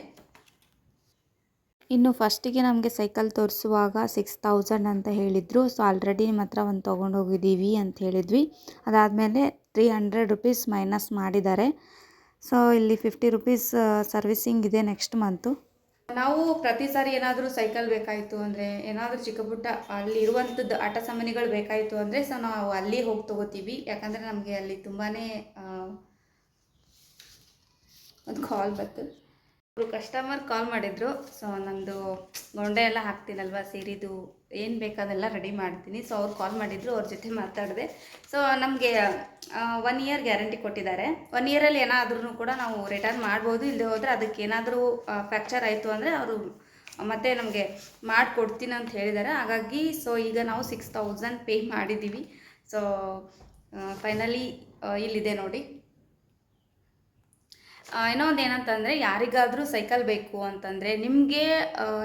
ಇನ್ನು ಫಸ್ಟಿಗೆ ನಮಗೆ ಸೈಕಲ್ ತೋರಿಸುವಾಗ ಸಿಕ್ಸ್ ತೌಸಂಡ್ ಅಂತ ಹೇಳಿದರು. ಸೊ ಆಲ್ರೆಡಿ ನಿಮ್ಮ ಹತ್ರ ಒಂದು ತೊಗೊಂಡೋಗಿದ್ದೀವಿ ಅಂತ ಹೇಳಿದ್ವಿ. ಅದಾದಮೇಲೆ ತ್ರೀ ಹಂಡ್ರೆಡ್ ರುಪೀಸ್ ಮೈನಸ್ ಮಾಡಿದ್ದಾರೆ. ಸೊ ಇಲ್ಲಿ ಫಿಫ್ಟಿ ರುಪೀಸ್ ಸರ್ವಿಸಿಂಗ್ ಇದೆ ನೆಕ್ಸ್ಟ್ ಮಂತು ನಾವು ಪ್ರತಿ ಸಾರಿ ಏನಾದರೂ ಸೈಕಲ್ ಬೇಕಾಯಿತು ಅಂದರೆ, ಏನಾದರೂ ಚಿಕ್ಕ ಪುಟ್ಟ ಅಲ್ಲಿ ಇರುವಂಥದ್ದು ಆಟ ಸಾಮಾನುಗಳು ಬೇಕಾಯಿತು ಅಂದರೆ ಸೊ ನಾವು ಅಲ್ಲಿ ಹೋಗಿ ತೊಗೋತೀವಿ. ಯಾಕಂದರೆ ನಮಗೆ ಅಲ್ಲಿ ತುಂಬಾ ಒಂದು ಕಾಲ್ ಬಂತು. ಅವರು ಕಸ್ಟಮರ್ ಕಾಲ್ ಮಾಡಿದರು. ಸೊ ನಂದು ಗೊಂಡೆ ಎಲ್ಲ ಹಾಕ್ತೀನಲ್ವ, ಸೀರಿದು. ಏನು ಬೇಕಾದೆಲ್ಲ ರೆಡಿ ಮಾಡ್ತೀನಿ. ಸೊ ಅವ್ರು ಕಾಲ್ ಮಾಡಿದ್ರು, ಅವ್ರ ಜೊತೆ ಮಾತಾಡಿದೆ. ಸೊ ನಮಗೆ ಒನ್ ಇಯರ್ ಗ್ಯಾರಂಟಿ ಕೊಟ್ಟಿದ್ದಾರೆ. ಒನ್ ಇಯರಲ್ಲಿ ಏನಾದ್ರೂ ಕೂಡ ನಾವು ರಿಟರ್ನ್ ಮಾಡ್ಬೋದು. ಇಲ್ಲದೆ ಹೋದರೆ ಅದಕ್ಕೆ ಏನಾದರೂ ಫ್ರ್ಯಾಕ್ಚರ್ ಆಯಿತು ಅಂದರೆ ಅವರು, ಮತ್ತೆ ನಮಗೆ ಮಾಡಿಕೊಡ್ತೀನಿ ಅಂತ ಹೇಳಿದ್ದಾರೆ. ಹಾಗಾಗಿ ಸೊ ಈಗ ನಾವು ಸಿಕ್ಸ್ ತೌಸಂಡ್ ಪೇ ಮಾಡಿದ್ದೀವಿ. ಸೊ ಫೈನಲಿ ಇಲ್ಲಿದೆ ನೋಡಿ. ಇನ್ನೊಂದು ಏನಂತಂದರೆ ಯಾರಿಗಾದರೂ ಸೈಕಲ್ ಬೇಕು ಅಂತಂದರೆ ನಿಮಗೆ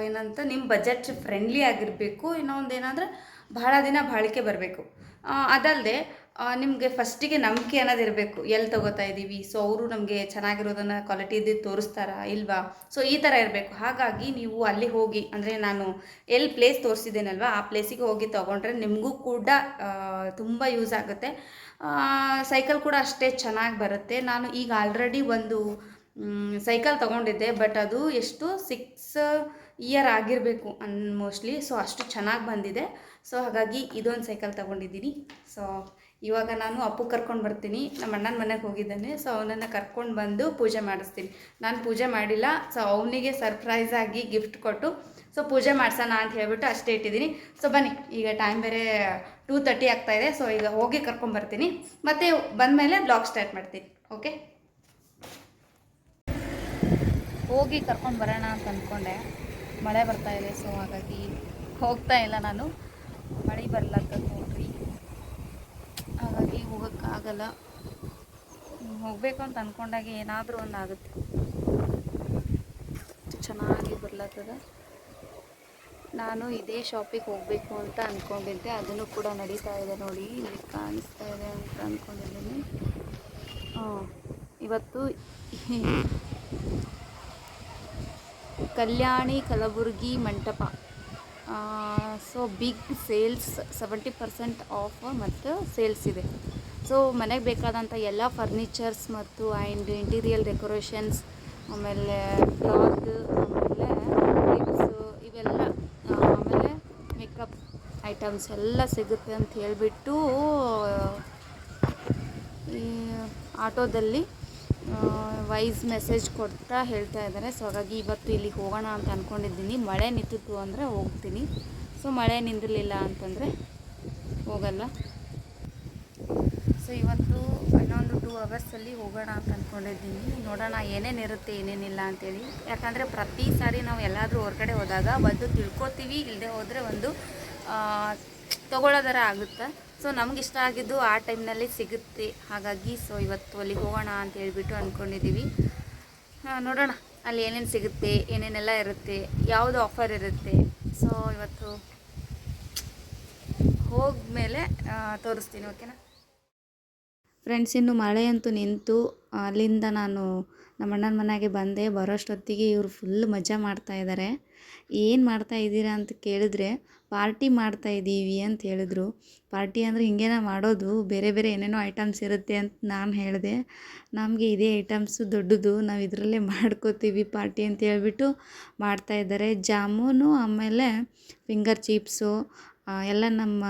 ಏನಂತ ನಿಮ್ಮ ಬಜೆಟ್ ಫ್ರೆಂಡ್ಲಿ ಆಗಿರಬೇಕು. ಇನ್ನೊಂದು ಏನಂದರೆ ಭಾಳ ದಿನ ಬಾಳಿಕೆ ಬರಬೇಕು. ಅದಲ್ಲದೆ ನಿಮಗೆ ಫಸ್ಟಿಗೆ ನಂಬಿಕೆ ಅನ್ನೋದು ಇರಬೇಕು. ಎಲ್ಲಿ ತೊಗೋತಾ ಇದ್ದೀವಿ ಸೊ ಅವರು ನಮಗೆ ಚೆನ್ನಾಗಿರೋದನ್ನು ಕ್ವಾಲಿಟಿ ತೋರಿಸ್ತಾರಾ ಇಲ್ವಾ? ಸೊ ಈ ಥರ ಇರಬೇಕು. ಹಾಗಾಗಿ ನೀವು ಅಲ್ಲಿ ಹೋಗಿ, ಅಂದರೆ ನಾನು ಎಲ್ಲಿ ಪ್ಲೇಸ್ ತೋರಿಸಿದ್ದೇನಲ್ವ, ಆ ಪ್ಲೇಸಿಗೆ ಹೋಗಿ ತೊಗೊಂಡ್ರೆ ನಿಮಗೂ ಕೂಡ ತುಂಬ ಯೂಸ್ ಆಗುತ್ತೆ. ಸೈಕಲ್ ಕೂಡ ಅಷ್ಟೇ ಚೆನ್ನಾಗಿ ಬರುತ್ತೆ. ನಾನು ಈಗ ಆಲ್ರೆಡಿ ಒಂದು ಸೈಕಲ್ ತೊಗೊಂಡಿದ್ದೆ ಬಟ್ ಅದು ಎಷ್ಟು ಸಿಕ್ಸ್ ಇಯರ್ ಆಗಿರಬೇಕು ಅನ್ ಮೋಸ್ಟ್ಲಿ ಸೊ ಅಷ್ಟು ಚೆನ್ನಾಗಿ ಬಂದಿದೆ. ಸೊ ಹಾಗಾಗಿ ಇದೊಂದು ಸೈಕಲ್ ತೊಗೊಂಡಿದ್ದೀನಿ. ಸೊ ಇವಾಗ ನಾನು ಅಪ್ಪು ಕರ್ಕೊಂಡು ಬರ್ತೀನಿ. ನಮ್ಮ ಅಣ್ಣನ ಮನೆಗೆ ಹೋಗಿದ್ದಾನೆ. ಸೊ ಅವನನ್ನು ಕರ್ಕೊಂಡು ಬಂದು ಪೂಜೆ ಮಾಡಿಸ್ತೀನಿ. ನಾನು ಪೂಜೆ ಮಾಡಿಲ್ಲ. ಸೊ ಅವನಿಗೆ ಸರ್ಪ್ರೈಸ್ ಆಗಿ ಗಿಫ್ಟ್ ಕೊಟ್ಟು ಸೊ ಪೂಜೆ ಮಾಡ್ಸೋಣ ಅಂತ ಹೇಳ್ಬಿಟ್ಟು ಅಷ್ಟೇ ಇಟ್ಟಿದ್ದೀನಿ. ಸೊ ಬನ್ನಿ, ಈಗ ಟೈಮ್ ಬೇರೆ ಟೂ ತರ್ಟಿ ಆಗ್ತಾಯಿದೆ ಸೊ ಈಗ ಹೋಗಿ ಕರ್ಕೊಂಬರ್ತೀನಿ. ಮತ್ತು ಬಂದಮೇಲೆ ಬ್ಲಾಗ್ ಸ್ಟಾರ್ಟ್ ಮಾಡ್ತೀನಿ ಓಕೆ ಹೋಗಿ ಕರ್ಕೊಂಡು ಬರೋಣ ಅಂತ ಅಂದ್ಕೊಂಡೆ ಮಳೆ ಬರ್ತಾ ಇದೆ ಸೊ ಹಾಗಾಗಿ ಹೋಗ್ತಾ ಇಲ್ಲ ನಾನು. ಮಳೆ ಬರ್ಲತ್ತದ ನೋಡ್ರಿ. ಹಾಗಾಗಿ ಹೋಗೋಕ್ಕಾಗಲ್ಲ ಹೋಗಬೇಕು ಅಂತ ಅಂದ್ಕೊಂಡಾಗ ಏನಾದರೂ ಒಂದು ಆಗುತ್ತೆ ಚೆನ್ನಾಗಿ ಬರ್ಲತ್ತದ. ನಾನು ಇದೇ ಶಾಪಿಗೆ ಹೋಗಬೇಕು ಅಂತ ಅಂದ್ಕೊಂಡಿದ್ದೆ ಅದನ್ನು ಕೂಡ ನಡೀತಾ ಇದೆ ನೋಡಿ. ಇಲ್ಲಿ ಕಾಣಿಸ್ತಾ ಇದೆ ಅಂತ ಅಂದ್ಕೊಂಡಿದ್ದೀನಿ ಇವತ್ತು Kalyani Kalaburagi Mantapa. So big sales seventy percent off ಮತ್ತು ಸೇಲ್ಸ್ ಇದೆ. ಸೊ ಮನೆಗೆ ಬೇಕಾದಂಥ ಎಲ್ಲ ಫರ್ನಿಚರ್ಸ್ ಮತ್ತು ಆ್ಯಂಡ್ ಇಂಟೀರಿಯಲ್ ಡೆಕೋರೇಷನ್ಸ್ ಆಮೇಲೆ ಕ್ಲಾತ್ ಆಮೇಲೆ ಟಿಪ್ಸು ಇವೆಲ್ಲ ಆ, ಆಮೇಲೆ ಮೇಕಪ್ ಐಟಮ್ಸ್ ಎಲ್ಲ ಸಿಗುತ್ತೆ ಅಂತ ಹೇಳಿಬಿಟ್ಟು, ಈ ಆಟೋದಲ್ಲಿ ವೈಸ್ ಮೆಸೇಜ್ ಕೊಡ್ತಾ ಹೇಳ್ತಾ ಇದ್ದಾರೆ. ಸೊ ಹಾಗಾಗಿ ಇವತ್ತು ಇಲ್ಲಿಗೆ ಹೋಗೋಣ ಅಂತ ಅಂದ್ಕೊಂಡಿದ್ದೀನಿ ಮಳೆ ನಿಂತಿತ್ತು ಅಂದರೆ ಹೋಗ್ತೀನಿ. ಸೊ ಮಳೆ ನಿಂದಿರಲಿಲ್ಲ ಅಂತಂದರೆ ಹೋಗಲ್ಲ. ಸೊ ಇವತ್ತು ಇನ್ನೊಂದು ಟೂ ಅವರ್ಸಲ್ಲಿ ಹೋಗೋಣ ಅಂತ ಅಂದ್ಕೊಂಡಿದ್ದೀನಿ ನೋಡೋಣ ಏನೇನಿರುತ್ತೆ ಏನೇನಿಲ್ಲ ಅಂತೇಳಿ ಯಾಕಂದರೆ ಪ್ರತಿ ಸಾರಿ ನಾವು ಎಲ್ಲಾದರೂ ಹೊರಗಡೆ ಹೋದಾಗ ಒಂದು ತಿಳ್ಕೊತೀವಿ ಇಲ್ಲದೆ ಹೋದರೆ ಒಂದು ತಗೊಳ್ಳೋದರ ಆಗುತ್ತೆ. ಸೊ ನಮ್ಗೆ ಇಷ್ಟ ಆಗಿದ್ದು ಆ ಟೈಮ್ನಲ್ಲಿ ಸಿಗುತ್ತೆ. ಹಾಗಾಗಿ ಸೊ ಇವತ್ತು ಅಲ್ಲಿ ಹೋಗೋಣ ಅಂತ ಹೇಳಿಬಿಟ್ಟು ಅಂದ್ಕೊಂಡಿದ್ದೀವಿ ನೋಡೋಣ. ಅಲ್ಲಿ ಏನೇನು ಸಿಗುತ್ತೆ ಏನೇನೆಲ್ಲ ಇರುತ್ತೆ ಯಾವುದು ಆಫರ್ ಇರುತ್ತೆ. ಸೊ ಇವತ್ತು ಹೋದ್ಮೇಲೆ ಆ, ತೋರಿಸ್ತೀನಿ ಓಕೆನಾ ಫ್ರೆಂಡ್ಸ್ ಇನ್ನು ಮಳೆ ಅಂತೂ ನಿಂತು ಅಲ್ಲಿಂದ ನಾನು ನಮ್ಮ ಅಣ್ಣನ ಮನೆಗೆ ಬಂದೆ. ಬರೋಷ್ಟೊತ್ತಿಗೆ ಇವರು ಫುಲ್ ಮಜಾ ಮಾಡ್ತಾ ಇದ್ದಾರೆ ಏನು ಮಾಡ್ತಾ ಇದ್ದೀರಾ ಅಂತ ಕೇಳಿದ್ರೆ, ಪಾರ್ಟಿ ಮಾಡ್ತಾ ಇದ್ದೀವಿ ಅಂತ ಹೇಳಿದ್ರು. ಪಾರ್ಟಿ ಅಂದರೆ ಹಿಂಗೇನ ಮಾಡೋದು, ಬೇರೆ ಬೇರೆ ಏನೇನೋ ಐಟಮ್ಸ್ ಇರುತ್ತೆ ಅಂತ ನಾನು ಹೇಳಿದೆ. ನಮಗೆ ಇದೇ ಐಟಮ್ಸು ದೊಡ್ಡದು, ನಾವು ಇದರಲ್ಲೇ ಮಾಡ್ಕೋತೀವಿ ಪಾರ್ಟಿ ಅಂತ ಹೇಳ್ಬಿಟ್ಟು ಮಾಡ್ತಾ ಇದ್ದಾರೆ. ಜಾಮೂನು, ಆಮೇಲೆ ಫಿಂಗರ್ ಚಿಪ್ಸು ಎಲ್ಲ ನಮ್ಮ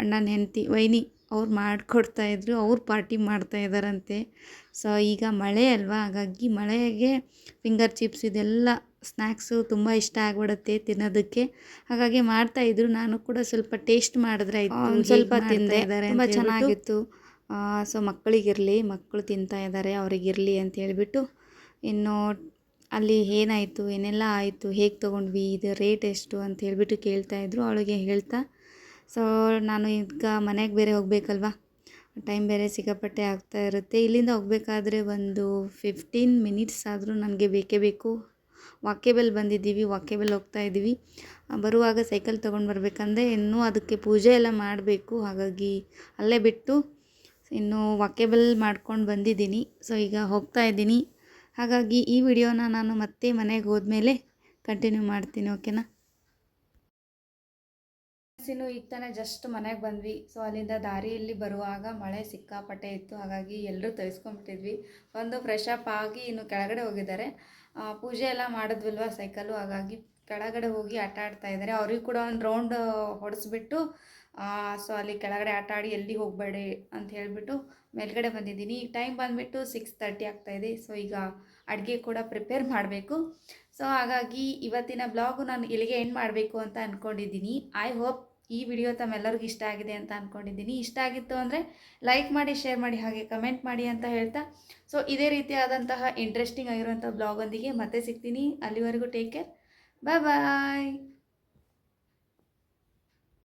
ಅಣ್ಣನ ಹೆಂಡತಿ ವೈನಿ ಅವ್ರು ಮಾಡಿಕೊಡ್ತಾಯಿದ್ರು ಅವ್ರು ಪಾರ್ಟಿ ಮಾಡ್ತಾ ಇದ್ದಾರಂತೆ. ಸೊ ಈಗ ಮಳೆ ಅಲ್ವಾ? ಹಾಗಾಗಿ ಮಳೆಗೆ ಫಿಂಗರ್ ಚಿಪ್ಸ್ ಇದೆಲ್ಲ ಸ್ನ್ಯಾಕ್ಸು ತುಂಬ ಇಷ್ಟ ಆಗ್ಬಿಡುತ್ತೆ ತಿನ್ನೋದಕ್ಕೆ. ಹಾಗಾಗಿ ಮಾಡ್ತಾ ಇದ್ರು. ನಾನು ಕೂಡ ಸ್ವಲ್ಪ ಟೇಸ್ಟ್ ಮಾಡಿದ್ರೆ ಆಯ್ತು. ಸ್ವಲ್ಪ ತಿಂದೆ. ತುಂಬಾ ಚೆನ್ನಾಗಿತ್ತು. ಸೊ ಮಕ್ಕಳಿಗಿರಲಿ ಮಕ್ಕಳು ತಿಂತಾ ಇದ್ದಾರೆ ಅವ್ರಿಗಿರ್ಲಿ ಅಂತ ಹೇಳ್ಬಿಟ್ಟು ಇನ್ನು ಅಲ್ಲಿ ಏನಾಯಿತು ಏನೆಲ್ಲ ಆಯಿತು ಹೇಗೆ ತೊಗೊಂಡ್ವಿ ಇದು ರೇಟ್ ಎಷ್ಟು ಅಂತ ಹೇಳ್ಬಿಟ್ಟು ಕೇಳ್ತಾಯಿದ್ರು ಅವಳಿಗೆ ಹೇಳ್ತಾ ಸೊ ನಾನು ಈಗ ಮನೆಗೆ ಬೇರೆ ಹೋಗಬೇಕಲ್ವಾ? ಟೈಮ್ ಬೇರೆ ಸಿಕ್ಕಾಪಟ್ಟೆ ಆಗ್ತಾ ಇರುತ್ತೆ. ಇಲ್ಲಿಂದ ಹೋಗಬೇಕಾದ್ರೆ ಒಂದು ಫಿಫ್ಟೀನ್ ಮಿನಿಟ್ಸ್ ಆದರೂ ನನಗೆ ಬೇಕೇ ಬೇಕು. ವಾಕೇಬಲ್ ಬಂದಿದ್ದೀವಿ ವಾಕೇಬಲ್ ಹೋಗ್ತಾ ಇದ್ದೀವಿ. ಬರುವಾಗ ಸೈಕಲ್ ತೊಗೊಂಡು ಬರಬೇಕಂದ್ರೆ ಇನ್ನೂ ಅದಕ್ಕೆ ಪೂಜೆ ಎಲ್ಲ ಮಾಡಬೇಕು. ಹಾಗಾಗಿ ಅಲ್ಲೇ ಬಿಟ್ಟು ಇನ್ನು ವಾಕೇಬಲ್ ಮಾಡ್ಕೊಂಡು ಬಂದಿದ್ದೀನಿ. ಸೊ ಈಗ ಹೋಗ್ತಾ ಇದ್ದೀನಿ. ಹಾಗಾಗಿ ಈ ವಿಡಿಯೋನ ನಾನು ಮತ್ತೆ ಮನೆಗೆ ಹೋದ್ಮೇಲೆ ಕಂಟಿನ್ಯೂ ಮಾಡ್ತೀನಿ ಓಕೆನಾ ಇನ್ನು ಈಗ ಜಸ್ಟ್ ಮನೆಗೆ ಬಂದ್ವಿ. ಸೊ ಅಲ್ಲಿಂದ ದಾರಿಯಲ್ಲಿ ಬರುವಾಗ ಮಳೆ ಸಿಕ್ಕಾಪಟ್ಟೆ ಇತ್ತು. ಹಾಗಾಗಿ ಎಲ್ಲರೂ ತರಿಸ್ಕೊಂಬಿಟ್ಟಿದ್ವಿ ಒಂದು ಫ್ರೆಶ್ ಅಪ್ ಆಗಿ ಇನ್ನು ಕೆಳಗಡೆ ಹೋಗಿದ್ದಾರೆ. ಪೂಜೆ ಎಲ್ಲ ಮಾಡಿದ್ವಿಲ್ವ ಸೈಕಲ್ಲು ಹಾಗಾಗಿ ಕೆಳಗಡೆ ಹೋಗಿ ಆಟ ಆಡ್ತಾ ಇದ್ದಾರೆ. ಅವ್ರಿಗೂ ಕೂಡ ಒಂದು ರೌಂಡ್ ಹೊಡೆಸ್ಬಿಟ್ಟು ಸೊ ಅಲ್ಲಿ ಕೆಳಗಡೆ ಆಟ ಆಡಿ ಎಲ್ಲಿ ಹೋಗಬೇಡಿ ಅಂತ ಹೇಳಿಬಿಟ್ಟು ಮೇಲ್ಗಡೆ ಬಂದಿದ್ದೀನಿ. ಟೈಮ್ ಬಂದುಬಿಟ್ಟು ಸಿಕ್ಸ್ ತರ್ಟಿ ಆಗ್ತಾಯಿದೆ ಸೊ ಈಗ ಅಡುಗೆ ಕೂಡ ಪ್ರಿಪೇರ್ ಮಾಡಬೇಕು. ಸೊ ಹಾಗಾಗಿ ಇವತ್ತಿನ ಬ್ಲಾಗು ನಾನು ಇಲ್ಲಿಗೆ ಎಂಡ್ ಮಾಡಬೇಕು ಅಂತ ಅಂದ್ಕೊಂಡಿದ್ದೀನಿ ಐ ಹೋಪ್ ಈ ವಿಡಿಯೋ ತಮ್ಮೆಲ್ಲರಿಗೂ ಇಷ್ಟ ಆಗಿದೆ ಅಂತ ಅಂದ್ಕೊಂಡಿದ್ದೀನಿ ಇಷ್ಟ ಆಗಿತ್ತು ಅಂದರೆ ಲೈಕ್ ಮಾಡಿ ಶೇರ್ ಮಾಡಿ, ಹಾಗೆ ಕಮೆಂಟ್ ಮಾಡಿ ಅಂತ ಹೇಳ್ತಾ. ಸೊ ಇದೇ ರೀತಿಯಾದಂತಹ ಇಂಟ್ರೆಸ್ಟಿಂಗ್ ಆಗಿರುವಂಥ ಬ್ಲಾಗೊಂದಿಗೆ ಮತ್ತೆ ಸಿಗ್ತೀನಿ. ಅಲ್ಲಿವರೆಗೂ ಟೇಕ್ ಕೇರ್ ಬಾಯ್ ಬಾಯ್